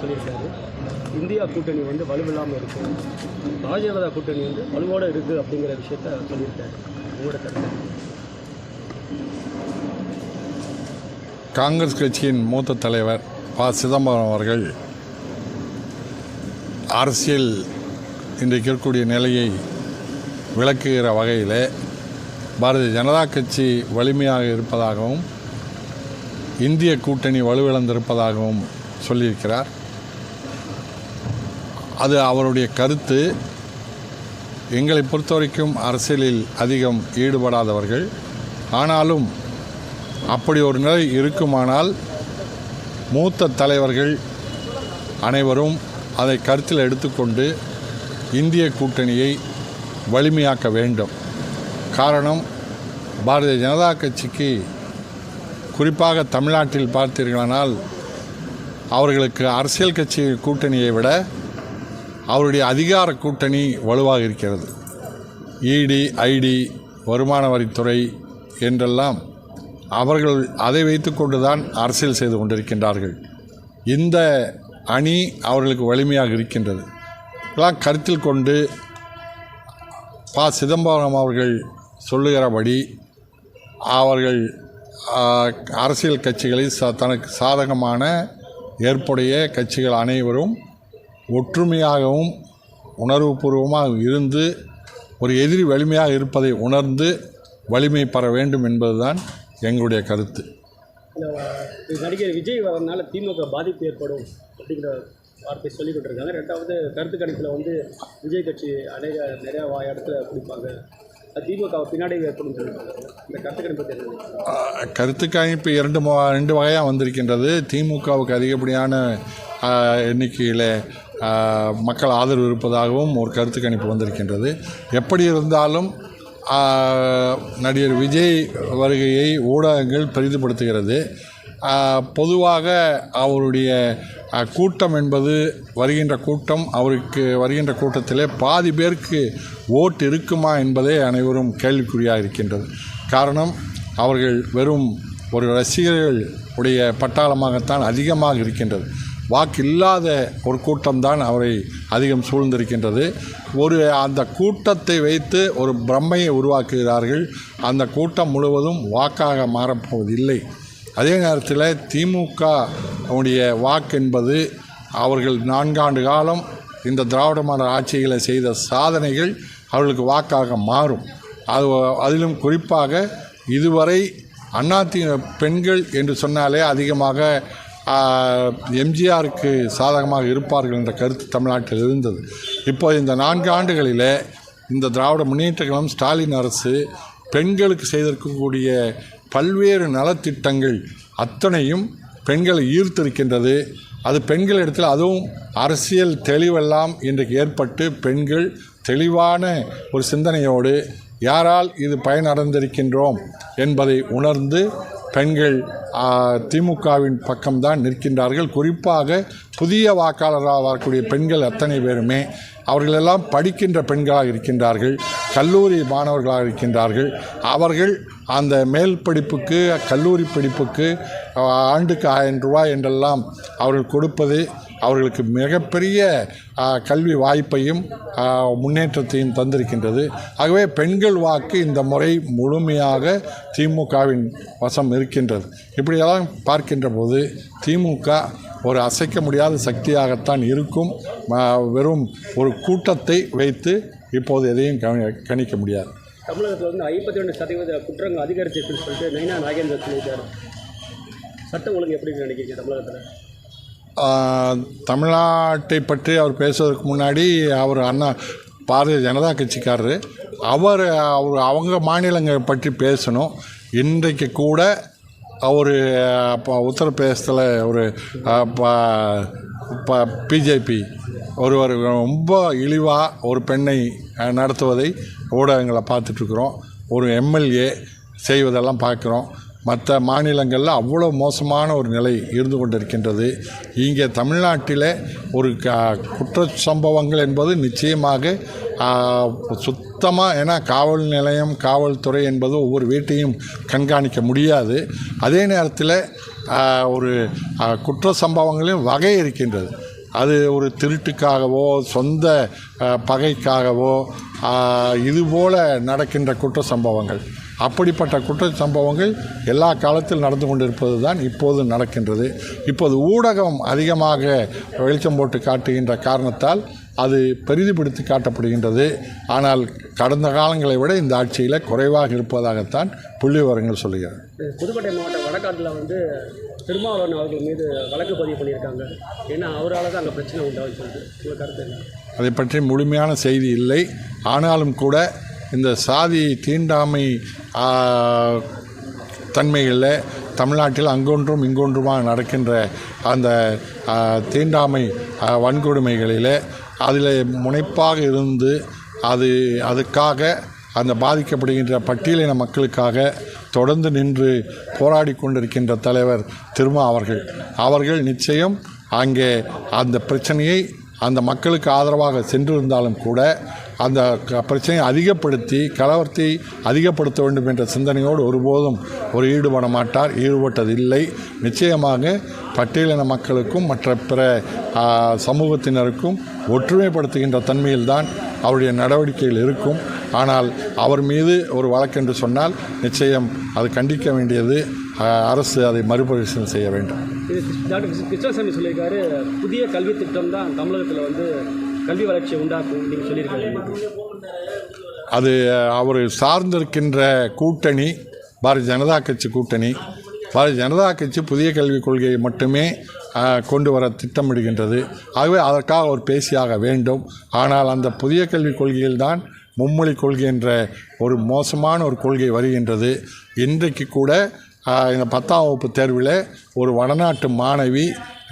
சொல்லியிருக்காரு. இந்தியா கூட்டணி வந்து வலுவில்லாமல் இருக்கும் பாரதிய ஜனதா கூட்டணி வந்து வலுவோடு இருக்குது அப்படிங்கிற விஷயத்த சொல்லியிருக்காரு. உங்களோட கருத்து? காங்கிரஸ் கட்சியின் மூத்த தலைவர் ப. சிதம்பரம் அவர்கள் அரசியல் இன்றைக்கு இருக்கக்கூடிய நிலையை விளக்குகிற வகையில் பாரதிய ஜனதா கட்சி வலிமையாக இருப்பதாகவும் இந்திய கூட்டணி வலுவிழந்திருப்பதாகவும் சொல்லியிருக்கிறார். அது அவருடைய கருத்து. எங்களை பொறுத்தவரைக்கும் அரசியலில் அதிகம் ஈடுபடாதவர்கள். ஆனாலும் அப்படி ஒரு நிலை இருக்குமானால் மூத்த தலைவர்கள் அனைவரும் அதை கருத்தில் எடுத்துக்கொண்டு இந்திய கூட்டணியை வலிமையாக்க வேண்டும். காரணம் பாரதிய ஜனதா கட்சிக்கு குறிப்பாக தமிழ்நாட்டில் பார்த்தீர்களானால் அவர்களுக்கு அரசியல் கட்சி கூட்டணியை விட அவருடைய அதிகார கூட்டணி வலுவாக இருக்கிறது. இடி ஐடி வருமான வரித்துறை என்றெல்லாம் அவர்கள் அதை வைத்துக்கொண்டு தான் அரசியல் செய்து கொண்டிருக்கின்றார்கள். இந்த அணி அவர்களுக்கு வலிமையாக இருக்கின்றது. இதெல்லாம் கருத்தில் கொண்டு ப. சிதம்பரம் அவர்கள் சொல்லுகிறபடி அவர்கள் அரசியல் கட்சிகளை ச தனக்கு சாதகமான ஏற்புடைய கட்சிகள் அனைவரும் ஒற்றுமையாகவும் உணர்வுபூர்வமாக இருந்து ஒரு எதிரி வலிமையாக இருப்பதை உணர்ந்து வலிமை பெற வேண்டும் என்பதுதான் எங்களுடைய கருத்து. நடிகர் விஜய் வரதுனால திமுக பாதிப்பு ஏற்படும் அப்படிங்கிற வார்த்தை சொல்லி கொண்டிருக்காங்க. ரெண்டாவது கருத்து கணிப்பில் வந்து விஜய் கட்சி அநேக நிறையா இடத்துல பிடிப்பாங்க திமுக பின்னாடி ஏற்படும் இந்த கருத்து கணிப்பை கருத்து கணிப்பு இரண்டு ரெண்டு வகையாக வந்திருக்கின்றது. திமுகவுக்கு அதிகப்படியான எண்ணிக்கையில் மக்கள் ஆதரவு இருப்பதாகவும் ஒரு கருத்து கணிப்பு வந்திருக்கின்றது. எப்படி இருந்தாலும் நடிகர் விஜய் வருகையை ஊடகங்கள் பெரிதுபடுத்துகிறது. பொதுவாக அவருடைய கூட்டம் என்பது வருகின்ற கூட்டம் அவருக்கு வருகின்ற கூட்டத்திலே பாதி பேருக்கு ஓட்டு இருக்குமா என்பதே அனைவரும் கேள்விக்குறியாக இருக்கின்றது. காரணம் அவர்கள் வெறும் ஒரு ரசிகர்கள் உடைய பட்டாளமாகத்தான் அதிகமாக இருக்கின்றது. வாக்கு இல்லாத ஒரு கூட்டம்தான் அவரை அதிகம் சூழ்ந்திருக்கின்றது. ஒரு அந்த கூட்டத்தை வைத்து ஒரு பிரம்மையை உருவாக்குகிறார்கள். அந்த கூட்டம் முழுவதும் வாக்காக மாறப்போவதில்லை. அதே நேரத்தில் திமுக உடைய வாக்கு என்பது அவர்கள் நான்காண்டு காலம் இந்த திராவிட மாடல் ஆட்சிகளை செய்த சாதனைகள் அவர்களுக்கு வாக்காக மாறும். அது அதிலும் குறிப்பாக இதுவரை அண்ணாத்தி பெண்கள் என்று சொன்னாலே அதிகமாக எம்ஜிஆருக்கு சாதகமாக இருப்பார்கள் என்ற கருத்து தமிழ்நாட்டில் இருந்தது. இப்போ இந்த நான்கு ஆண்டுகளிலே இந்த திராவிட முன்னேற்ற கழகம் ஸ்டாலின் அரசு பெண்களுக்கு செய்திருக்கக்கூடிய பல்வேறு நலத்திட்டங்கள் அத்தனையும் பெண்களை ஈர்த்திருக்கின்றது. அது பெண்களிடத்தில் அதுவும் அரசியல் தெளிவெல்லாம் இன்றைக்கு ஏற்பட்டு பெண்கள் தெளிவான ஒரு சிந்தனையோடு யாரால் இது பயனடைந்திருக்கின்றோம்? என்பதை உணர்ந்து பெண்கள் திமுகவின் பக்கம்தான் நிற்கின்றார்கள். குறிப்பாக புதிய வாக்காளராக வரக்கூடிய பெண்கள் அத்தனை பேருமே அவர்களெல்லாம் படிக்கின்ற பெண்களாக இருக்கின்றார்கள் கல்லூரி மாணவர்களாக இருக்கின்றார்கள். அவர்கள் அந்த மேல் படிப்புக்கு கல்லூரி படிப்புக்கு ஆண்டுக்கு ஆயிரம் ரூபாய் என்றெல்லாம் அவர்கள் கொடுப்பது அவர்களுக்கு மிகப்பெரிய கல்வி வாய்ப்பையும் முன்னேற்றத்தையும் தந்திருக்கின்றது. ஆகவே பெண்கள் வாக்கு இந்த முறை முழுமையாக திமுகவின் வசம் இருக்கின்றது. இப்படியெல்லாம் பார்க்கின்ற போது திமுக ஒரு அசைக்க முடியாத சக்தியாகத்தான் இருக்கும். வெறும் ஒரு கூட்டத்தை வைத்து இப்போது எதையும் கணிக்க முடியாது. தமிழகத்தில் வந்து ஐம்பத்தி ரெண்டு சதவீத குற்றங்கள் அதிகரிச்சிருக்குன்னு சொல்லிட்டு நைனா நாகேந்திர சொல்லியிருக்காரு. சட்டம் ஒழுங்கு எப்படி நினைக்கிறீங்க தமிழகத்தில்? தமிழ்நாட்டை பற்றி அவர் பேசுவதற்கு முன்னாடி அவர் அண்ணா பாரதிய ஜனதா கட்சிக்காரரு. அவர் அவர் அவங்க மாநிலங்கள் பற்றி பேசணும். இன்றைக்கு கூட அவர் அப்போ உத்தரப்பிரதேசத்தில் ஒரு பிஜேபி ஒருவர் ரொம்ப இழிவாக ஒரு பெண்ணை நடத்துவதை ஊடகங்களை பார்த்துட்ருக்குறோம். ஒரு எம்எல்ஏ செய்வதெல்லாம் பார்க்குறோம். மற்ற மாநிலங்களில் அவ்வளோ மோசமான ஒரு நிலை இருந்து கொண்டிருக்கின்றது. இங்கே தமிழ்நாட்டில் ஒரு க குற்ற சம்பவங்கள் என்பது நிச்சயமாக சுத்தமாக ஏன்னா காவல் நிலையம் காவல்துறை என்பது ஒவ்வொரு வீட்டையும் கண்காணிக்க முடியாது. அதே நேரத்தில் ஒரு குற்ற சம்பவங்களையும் வகை இருக்கின்றது. அது ஒரு திருட்டுக்காகவோ சொந்த பகைக்காகவோ இதுபோல் நடக்கின்ற குற்ற சம்பவங்கள். அப்படிப்பட்ட குற்ற சம்பவங்கள் எல்லா காலத்தில் நடந்து கொண்டிருப்பது தான் இப்போது நடக்கின்றது. இப்போது ஊடகம் அதிகமாக வெளிச்சம் போட்டு காட்டுகின்ற காரணத்தால் அது பெரிதுபடுத்தி காட்டப்படுகின்றது. ஆனால் கடந்த காலங்களை விட இந்த ஆட்சியில் குறைவாக இருப்பதாகத்தான் புள்ளி விவரங்கள் சொல்லுகிறது. புதுக்கோட்டை மாவட்டம் வடக்காட்டில் வந்து திருமாவளவன் அவர்கள் மீது வழக்கு பதிவு பண்ணியிருக்காங்க. ஏன்னா அவரால் தான் அங்கே பிரச்சனை உண்டாகும் சொல்லிட்டு. உங்கள் கருத்து என்ன? அதை பற்றி முழுமையான செய்தி இல்லை. ஆனாலும் கூட இந்த சாதி தீண்டாமை தன்மைகளில் தமிழ்நாட்டில் அங்கொன்றும் இங்கொன்றுமாக நடக்கின்ற அந்த தீண்டாமை வன்கொடுமைகளில் அதில் முனைப்பாக இருந்து அது அதுக்காக அந்த பாதிக்கப்படுகின்ற பட்டியலின மக்களுக்காக தொடர்ந்து நின்று போராடி கொண்டிருக்கின்ற தலைவர் திருமா அவர்கள். அவர்கள் நிச்சயம் அங்கே அந்த பிரச்சனையை அந்த மக்களுக்கு ஆதரவாக சென்றிருந்தாலும் கூட அந்த க- பிரச்சனையை அதிகப்படுத்தி கலவரத்தை அதிகப்படுத்த வேண்டும் என்ற சிந்தனையோடு ஒருபோதும் ஒரு ஈடுபட மாட்டார் ஈடுபட்டதில்லை. நிச்சயமாக பட்டியலின மக்களுக்கும் மற்ற பிற சமூகத்தினருக்கும் ஒற்றுமைப்படுத்துகின்ற தன்மையில்தான் அவருடைய நடவடிக்கைகள் இருக்கும். ஆனால் அவர் மீது ஒரு வழக்கென்று சொன்னால் நிச்சயம் அது கண்டிக்க வேண்டியது. அரசு அதை மறுபரிசீலனை செய்ய வேண்டும். டாக்டர் கிருஷ்ணசாமி சொல்லியிருக்காரு. புதிய கல்வி திட்டம் தான் தமிழகத்தில் வந்து கல்வி வளர்ச்சியை உண்டாக்கும் நீங்கள் சொல்லியிருக்காரு அது அவர் சார்ந்திருக்கின்ற கூட்டணி பாரதிய ஜனதா கட்சி கூட்டணி. பாரதிய ஜனதா கட்சி புதிய கல்விக் கொள்கையை மட்டுமே கொண்டு வர திட்டமிடுகின்றது. ஆகவே அதற்காக அவர் பேசியாக வேண்டும். ஆனால் அந்த புதிய கல்விக் கொள்கையில்தான் மும்மொழி கொள்கை என்ற ஒரு மோசமான ஒரு கொள்கை வருகின்றது. இன்றைக்கு கூட இந்த பத்தாம் வகுப்பு தேர்வில் ஒரு வடநாட்டு மாணவி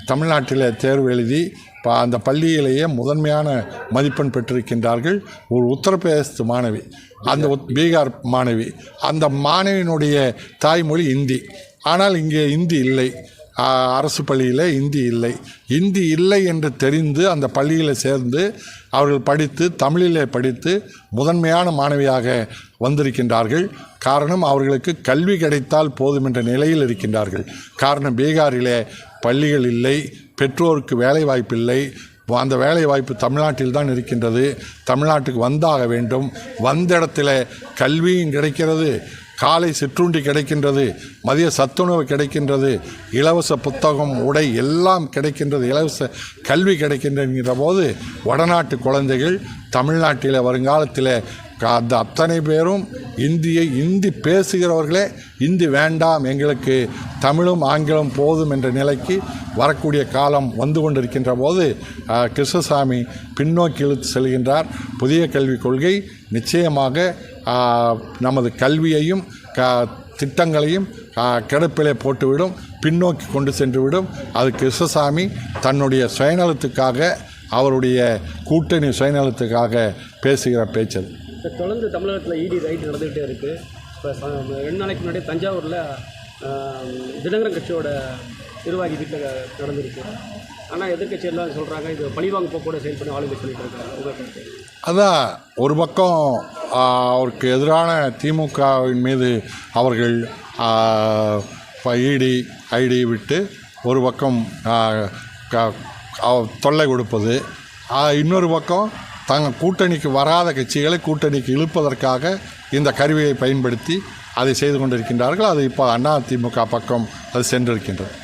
தமிழ்நாட்டில் தேர்வு எழுதி ப- அந்த பள்ளியிலேயே முதன்மையான மதிப்பெண் பெற்றிருக்கின்றார்கள். ஒரு உத்தரப்பிரதேசத்து மாணவி அந்த பீகார் மாணவி. அந்த மாணவியினுடைய தாய்மொழி இந்தி. ஆனால் இங்கே இந்தி இல்லை. அரசு பள்ளியில் இந்தி இல்லை. இந்தி இல்லை என்று தெரிந்து அந்த பள்ளியில் சேர்ந்து அவர்கள் படித்து தமிழிலே படித்து முதன்மையான மாணவியாக வந்திருக்கின்றார்கள். காரணம் அவர்களுக்கு கல்வி கிடைத்தால் போதும் என்ற நிலையில் இருக்கின்றார்கள். காரணம் பீகாரிலே பள்ளிகள் இல்லை பெற்றோருக்கு வேலை வாய்ப்பில்லை அந்த வேலை வாய்ப்பு தமிழ்நாட்டில் தான் இருக்கின்றது. தமிழ்நாட்டுக்கு வந்தாக வேண்டும். வந்த இடத்துல கல்வியும் கிடைக்கிறது. காலை சிற்றுண்டி கிடைக்கின்றது மதிய சத்துணவு கிடைக்கின்றது இலவச புத்தகம் உடை எல்லாம் கிடைக்கின்றது இலவச கல்வி கிடைக்கின்றங்கிற போது வடநாட்டு குழந்தைகள் தமிழ்நாட்டில் வருங்காலத்தில் அந்த அத்தனை பேரும் இந்தியை இந்தி பேசுகிறவர்களே இந்தி வேண்டாம் எங்களுக்கு தமிழும் ஆங்கிலம் போதும் என்ற நிலைக்கு வரக்கூடிய காலம் வந்து கொண்டிருக்கின்ற போது கிருஷ்ணசாமி பின்னோக்கி இழுத்து செல்கின்றார். புதிய கல்விக் கொள்கை நிச்சயமாக நமது கல்வியையும் க திட்டங்களையும் கிடப்பிலே போட்டுவிடும் பின்னோக்கி கொண்டு சென்றுவிடும். அது கிருஷ்ணசாமி தன்னுடைய சுயநலத்துக்காக அவருடைய கூட்டணி சுயநலத்துக்காக பேசுகிற பேச்சது. இப்போ தொடர்ந்து தமிழகத்தில் இடி ரைட் நடந்துகிட்டே இருக்குது இப்போ ரெண்டு நாளைக்கு முன்னாடி தஞ்சாவூரில் தினகரன் கட்சியோட நிர்வாகி வீட்டில் நடந்திருக்கு. ஆனால் எதிர்க்கட்சி எல்லாம் சொல்கிறாங்க இது பழிவாங்க போக்கோட செயல்பட ஆளுங்க சொல்லிட்டு இருக்காங்க. உங்கள் அதான் ஒரு பக்கம் அவருக்கு எதிரான திமுகவின் மீது அவர்கள் இடி ஐடி விட்டு ஒரு பக்கம் க- தொல்லை கொடுப்பது. இன்னொரு பக்கம் தங்கள் கூட்டணிக்கு வராத கட்சிகளை கூட்டணிக்கு இழுப்பதற்காக இந்த கருவியை பயன்படுத்தி அதை செய்து கொண்டிருக்கின்றார்கள். அது இப்போ அதிமுக பக்கம் அது சென்றிருக்கின்றது.